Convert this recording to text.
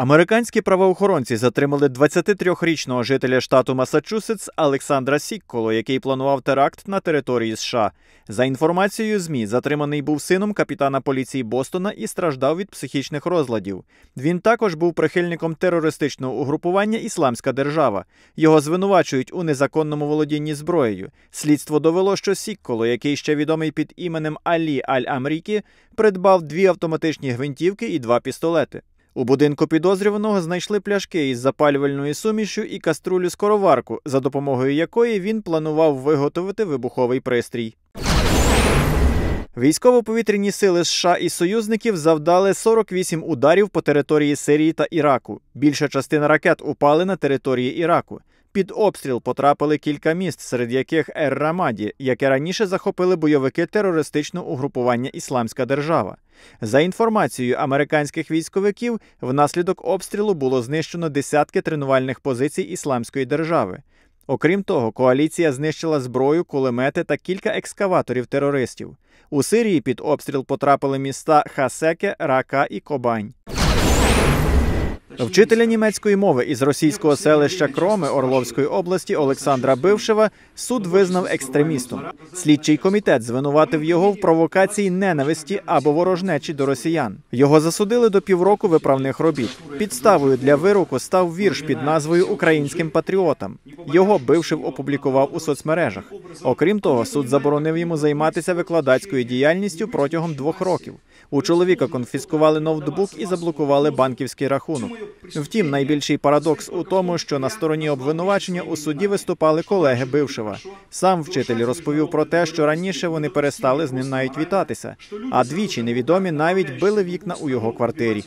Американські правоохоронці затримали 23-річного жителя штату Масачусетс Олександра Сікколо, який планував теракт на території США. За інформацією ЗМІ, затриманий був сином капітана поліції Бостона і страждав від психічних розладів. Він також був прихильником терористичного угрупування Ісламська держава. Його звинувачують у незаконному володінні зброєю. Слідство довело, що Сікколо, який ще відомий під іменем Алі Аль-Амрікі, придбав дві автоматичні гвинтівки і два пістолети. У будинку підозрюваного знайшли пляшки із запалювальною сумішю і каструлю скороварку, за допомогою якої він планував виготовити вибуховий пристрій. Військово-повітряні сили США і союзників завдали 48 ударів по території Сирії та Іраку. Більша частина ракет упали на території Іраку. Під обстріл потрапили кілька міст, серед яких Ер-Рамаді, яке раніше захопили бойовики терористичного угрупування Ісламська держава. За інформацією американських військовиків, внаслідок обстрілу було знищено десятки тренувальних позицій Ісламської держави. Окрім того, коаліція знищила зброю, кулемети та кілька екскаваторів терористів. У Сирії під обстріл потрапили міста Хасеке, Рака і Кобань. Вчителя німецької мови із російського селища Кроми Орловської області Олександра Бившева суд визнав екстремістом. Слідчий комітет звинуватив його в провокації ненависті або ворожнечі до росіян. Його засудили до півроку виправних робіт. Підставою для вироку став вірш під назвою Українським патріотам. Його бившив опублікував у соцмережах. Окрім того, суд заборонив йому займатися викладацькою діяльністю протягом двох років. У чоловіка конфіскували ноутбук і заблокували банківський рахунок. Втім, найбільший парадокс у тому, що на стороні обвинувачення у суді виступали колеги бившего. Сам вчитель розповів про те, що раніше вони перестали з ним навіть вітатися, а двічі невідомі навіть били вікна у його квартирі.